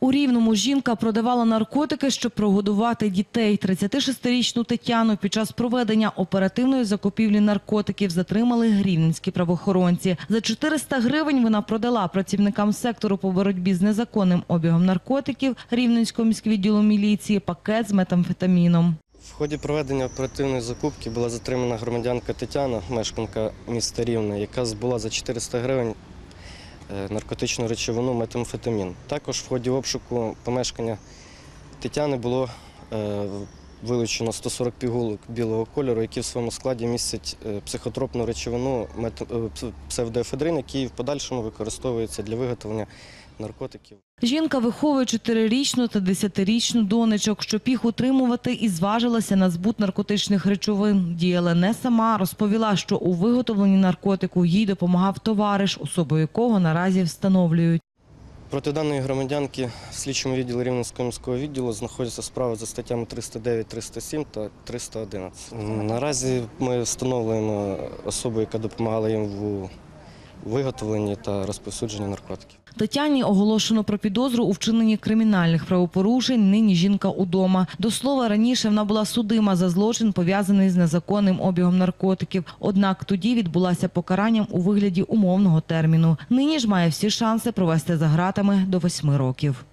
У Рівному жінка продавала наркотики, щоб прогодувати дітей. 36-річну Тетяну під час проведення оперативної закупівлі наркотиків затримали рівненські правоохоронці. За 400 гривень вона продала працівникам сектору по боротьбі з незаконним обігом наркотиків Рівненського міськвідділу міліції пакет з метамфетаміном. В ході проведення оперативної закупки була затримана громадянка Тетяна, мешканка міста Рівне, яка збула за 400 гривень наркотичну речовину метамфетамін. Також в ході обшуку помешкання Тетяни було е, вилучено 140 пігулок білого кольору, які в своєму складі містять е, психотропну речовину е, пс- псевдоефедрин, який в подальшому використовується для виготовлення наркотиків. Жінка виховує 4-річну та 10-річну донечок, щоб їх утримувати і зважилася на збут наркотичних речовин. Діяла не сама, розповіла, що у виготовленні наркотику їй допомагав товариш, особу якого наразі встановлюють. Проти даної громадянки в слідчому відділі Рівненського міського відділу знаходяться справи за статтями 309, 307 та 311. Наразі ми встановлюємо особу, яка допомагала їм в виготовленні та розповсюдженні наркотиків. Тетяні оголошено про підозру у вчиненні кримінальних правопорушень. Нині жінка удома. До слова, раніше вона була судима за злочин, пов'язаний з незаконним обігом наркотиків. Однак тоді відбулася покаранням у вигляді умовного терміну. Нині ж має всі шанси провести за гратами до восьми років.